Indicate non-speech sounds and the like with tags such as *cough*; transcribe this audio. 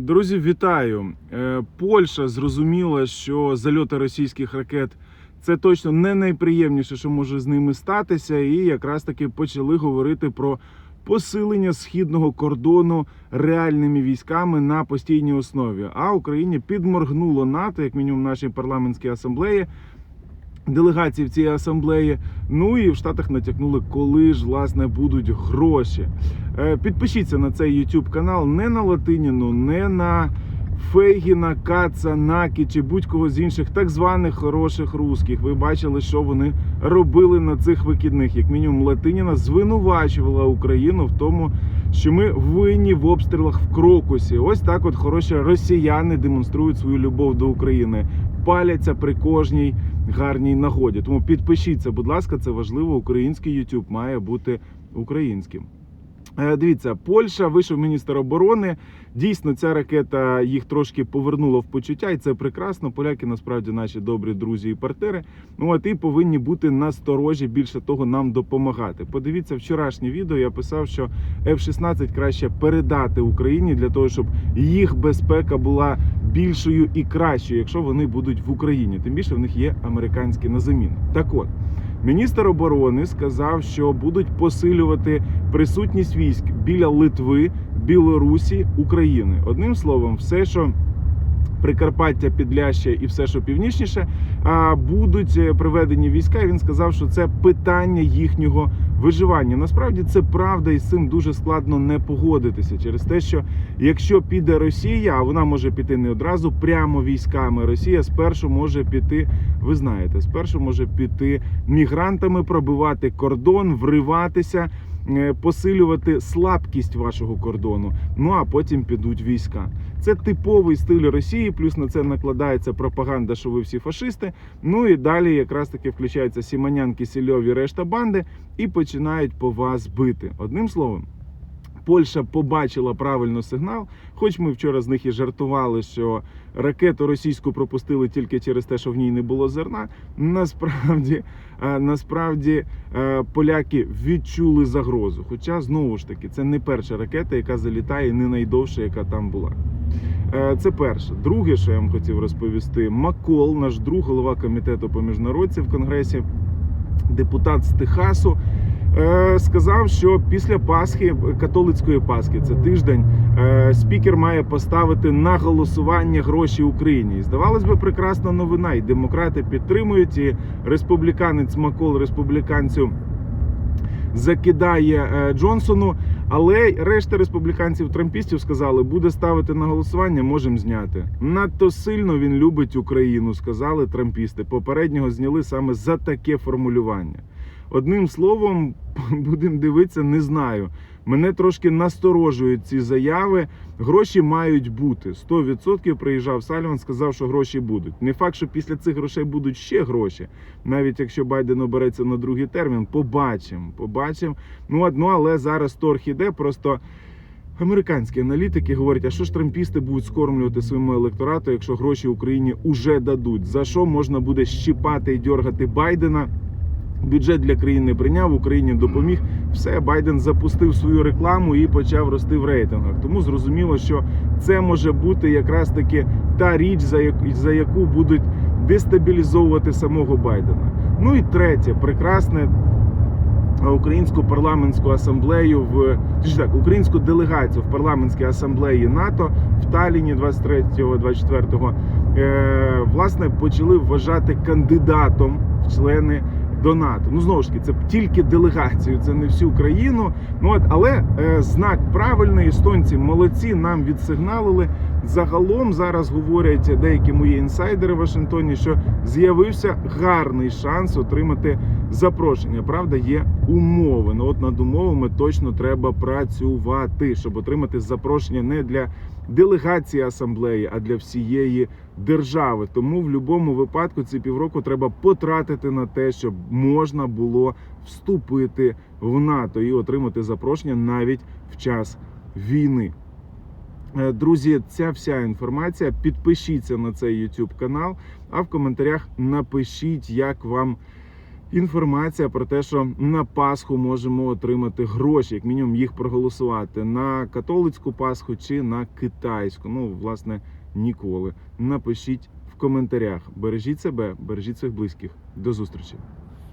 Друзі, вітаю! Е, Польща зрозуміла, що зальоти російських ракет це точно не найприємніше, що може з ними статися, і якраз таки почали говорити про посилення східного кордону реальними військами на постійній основі. А Україні підморгнуло НАТО, як мінімум нашій парламентській асамблеї. Делегації в цій асамблеї. Ну і в Штатах натякнули, коли ж власне будуть гроші. Е, Підпишіться на цей YouTube канал не на Латиніну, не на Фейгіна, Каца, Накі чи будь-кого з інших так званих хороших русських. Ви бачили, що вони робили на цих вихідних. Як мінімум, Латиніна звинувачувала Україну в тому, що ми винні в обстрілах в Крокусі. Ось так, от хороші росіяни демонструють свою любов до України, паляться при кожній гарній нагоді. Тому підпишіться, будь ласка, це важливо. Український YouTube має бути українським. Е, Дивіться, Польща вийшов міністр оборони. Дійсно, ця ракета їх трошки повернула в почуття, і це прекрасно. Поляки насправді наші добрі друзі і партнери. Ну от і повинні бути насторожі. Більше того, нам допомагати. Подивіться вчорашнє відео. Я писав, що F-16 краще передати Україні для того, щоб їх безпека була більшою і кращою, якщо вони будуть в Україні. Тим більше в них є американські на заміну. Так от. Міністр оборони сказав, що будуть посилювати присутність військ біля Литви, Білорусі, України. Одним словом, все, що Прикарпаття, Підляща і все, що північніше, будуть е, приведені війська. І Він сказав, що це питання їхнього виживання. Насправді це правда, і з цим дуже складно не погодитися через те, що якщо піде Росія, а вона може піти не одразу прямо військами. Росія спершу може піти. Ви знаєте, спершу може піти мігрантами, пробивати кордон, вриватися. е, Посилювати слабкість вашого кордону, ну а потім підуть війська. Це типовий стиль Росії, плюс на це накладається пропаганда, що ви всі фашисти. Ну і далі якраз таки включаються Сіманянки, Сільові, решта банди і починають по вас бити. Одним словом. Польща побачила правильно сигнал, хоч ми вчора з них і жартували, що ракету російську пропустили тільки через те, що в ній не було зерна. Насправді, е, насправді е, поляки відчули загрозу. Хоча знову ж таки це не перша ракета, яка залітає, не найдовша, яка там була. Е, Це перше. Друге, що я вам хотів розповісти, Макол, наш друг, голова комітету по міжнародці в конгресі, депутат з Техасу. Е, Сказав, що після Пасхи, католицької Пасхи, це тиждень, е, спікер має поставити на голосування гроші Україні. І здавалось би, прекрасна новина. І демократи підтримують, і республіканець Макол республіканцю закидає е, Джонсону. Але решта республіканців трампістів сказали, буде ставити на голосування, можемо зняти. Надто сильно він любить Україну, сказали трампісти. Попереднього зняли саме за таке формулювання. Одним словом, *laughs* будемо дивитися, не знаю. Мене трошки насторожують ці заяви. Гроші мають бути. 100% приїжджав Сальван, сказав, що гроші будуть. Не факт, що після цих грошей будуть ще гроші. Навіть якщо Байден обереться на другий термін, побачимо. Побачимо. Ну одно, але зараз торг іде. Просто американські аналітики говорять, а що ж трампісти будуть скормлювати своєму електорату, якщо гроші Україні уже дадуть? За що можна буде щіпати і дьоргати Байдена? Бюджет для країни прийняв, Україні допоміг. Все, Байден запустив свою рекламу і почав рости в рейтингах. Тому зрозуміло, що це може бути якраз таки та річ, за яку, за яку будуть дестабілізовувати самого Байдена. Ну і третє, прекрасне українську парламентську асамблею в так, українську делегацію в парламентській асамблеї НАТО в Таліні 23-24 е, власне почали вважати кандидатом в члени до НАТО. Ну знову ж таки, це тільки делегацію, це не всю країну. Ну от, але е, знак правильний. Естонці молодці нам відсигналили. Загалом зараз говорять деякі мої інсайдери в Вашингтоні, що з'явився гарний шанс отримати запрошення. Правда, є умови. Ну от над умовами точно треба працювати, щоб отримати запрошення не для делегації асамблеї, а для всієї держави. Тому в будь-якому випадку ці півроку треба потратити на те, щоб можна було вступити в НАТО і отримати запрошення навіть в час війни. Е, Друзі, ця вся інформація. Підпишіться на цей YouTube канал, а в коментарях напишіть, як вам інформація про те, що на Пасху можемо отримати гроші, як мінімум їх проголосувати на католицьку Пасху чи на китайську. Ну, власне, ніколи. Напишіть в коментарях. Бережіть себе, бережіть своїх близьких. До зустрічі.